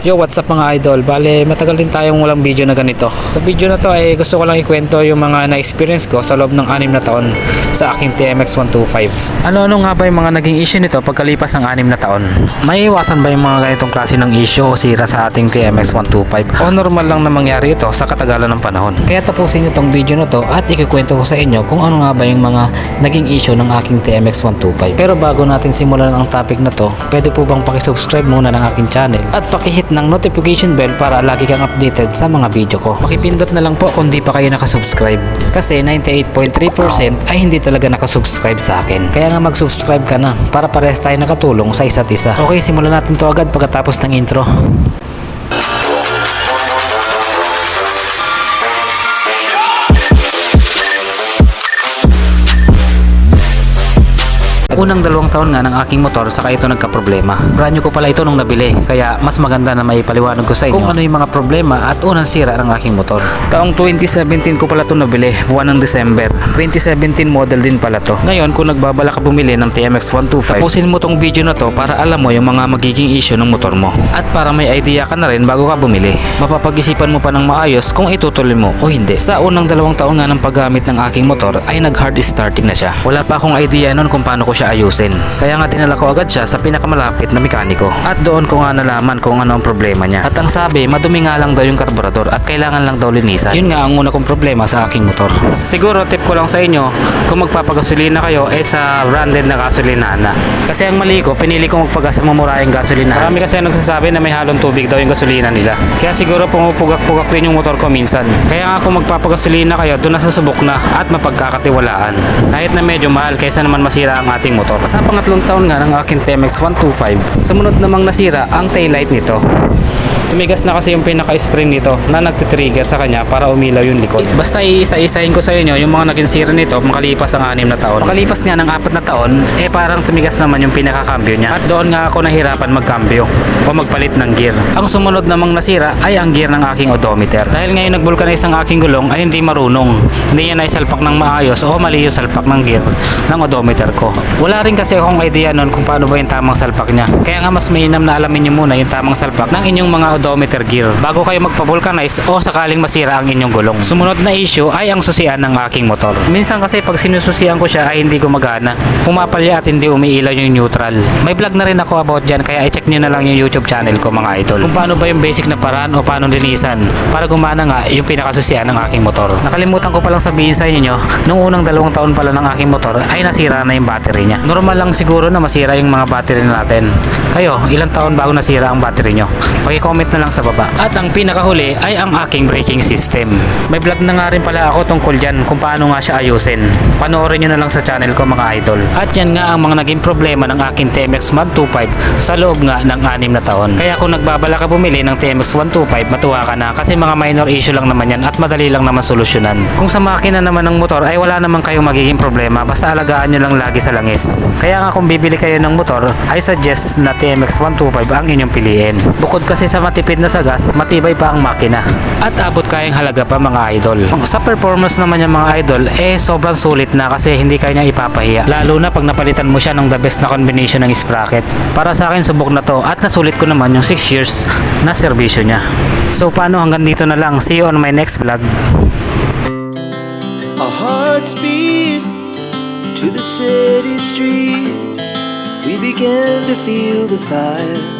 Yo, what's up mga idol? Bale, matagal din tayong walang video na ganito. Sa video na to ay gusto ko lang ikwento yung mga na-experience ko sa loob ng anim na taon sa aking TMX 125. Ano-ano nga ba yung mga naging issue nito pagkalipas ng anim na taon? May iwasan ba yung mga ganitong klase ng issue o sira sa ating TMX 125? O normal lang na mangyari ito sa katagalan ng panahon? Kaya tapusin nyo tong video na to at ikikwento ko sa inyo kung ano nga ba yung mga naging issue ng aking TMX 125. Pero bago natin simulan ang topic na to, pwede po bang pakisubscribe muna ng aking channel at pakihit ng notification bell para lagi kang updated sa mga video ko. Makipindot na lang po kung di pa kayo nakasubscribe. Kasi 98.3% ay hindi talaga nakasubscribe sa akin. Kaya nga mag-subscribe ka na para parehas tayo nakatulong sa isa't isa. Okay, simulan natin to agad pagkatapos ng intro. Unang dalawang taon nga ng aking motor saka ito nagka-problema. Brand new ko pala ito nung nabili kaya mas maganda na may paliwanag ko sa inyo kung ano yung mga problema at unang sira ng aking motor. Taong 2017 ko pala ito nabili, buwan ng December. 2017 model din pala to. Ngayon kung nagbabala ka bumili ng TMX 125, tapusin mo tong video na to para alam mo yung mga magiging issue ng motor mo. At para may idea ka na rin bago ka bumili. Mapapag-isipan mo pa ng maayos kung itutuloy mo o hindi. Sa unang dalawang taon nga ng paggamit ng aking motor ay nag-hard starting na siya. Wala pa akong idea noon kung paano ko siya ayusin. Kaya nga dinala ko agad siya sa pinakamalapit na mekaniko. At doon ko nga nalaman kung ano ang problema niya. At ang sabi, madumi nga lang daw yung karburador at kailangan lang daw linisan. Yun nga ang una kong problema sa aking motor. Siguro tip ko lang sa inyo, kung magpapagasolina kayo eh sa branded na gasolinahan na. Kasi ang mali ko, pinili ko magpagas sa mamurayang gasolinahan. Marami kasi nagsasabi na may halong tubig daw yung gasolina nila. Kaya siguro pumupugak-pugak din yung motor ko minsan. Kaya nga kung magpapagasolina kayo, doon na sa subok na at mapagkakatiwalaan. Kahit na medyo mahal kaysa naman masira ang ating motor. Sa pangatlong taon nga ng aking TMX 125, sumunod namang nasira ang taillight nito. Tumigas na kasi yung pinaka-spring nito na nagtitrigger sa kanya para umilaw yung likod. Basta iisa-isahin ko sa inyo yung mga naging sira nito makalipas ang anim na taon. Makalipas nga ng apat na taon, eh parang tumigas naman yung pinaka-cambio niya. At doon nga ako nahirapan magkambyo o magpalit ng gear. Ang sumunod namang nasira ay ang gear ng aking odometer. Dahil ngayon nag-vulcanize ang aking gulong ay hindi marunong. Hindi niya naisalpak ng maayos o mali yung salpak ng gear ng odometer ko. Wala rin kasi akong idea noon kung paano ba yung tamang salpak niya. Kaya nga mas mainam na alamin niyo muna yung tamang salpak ng inyong mga odometer gear bago kayo magpa-vulcanize o sakaling masira ang inyong gulong. Sumunod na issue ay ang susian ng aking motor. Minsan kasi pag sinususian ko siya ay hindi gumagana. Pumapalya at hindi umiilaw yung neutral. May vlog na rin ako about dyan kaya i-check nyo na lang yung YouTube channel ko mga idol. Kung paano ba yung basic na paraan o paano linisan para gumana nga yung pinakasusian ng aking motor. Nakalimutan ko palang sabihin sa inyo, nung unang dalawang taon pala ng aking motor ay nasira na yung battery niya. Normal lang siguro na masira yung mga battery natin. Kayo, ilang taon bago nasira ang battery nyo? Paki-comment na lang sa baba. At ang pinakahuli ay ang aking braking system. May vlog na nga rin pala ako tungkol dyan kung paano nga siya ayusin. Panoorin nyo na lang sa channel ko mga idol. At yan nga ang mga naging problema ng aking TMX Mag 25 sa loob nga ng anim na taon. Kaya kung nagbabala ka bumili ng TMX 125, matuwa ka na kasi mga minor issue lang naman yan at madali lang naman solusyonan. Kung sa makina naman ng motor ay wala naman kayong magiging problema basta alagaan nyo lang lagi sa langis. Kaya nga kung bibili kayo ng motor, I suggest na TMX 125 ang inyong piliin. Bukod kasi sa matipid na sa gas, matibay pa ang makina. At abot kayang halaga pa mga idol. Sa performance naman yung mga idol, eh sobrang sulit na kasi hindi kanya ipapahiya. Lalo na pag napalitan mo siya ng the best na combination ng sprocket. Para sa akin subok na to at nasulit ko naman yung 6 years na serbisyo niya. So paano hanggang dito na lang. See you on my next vlog. Our hearts beat to the city streets. We began to feel the fire.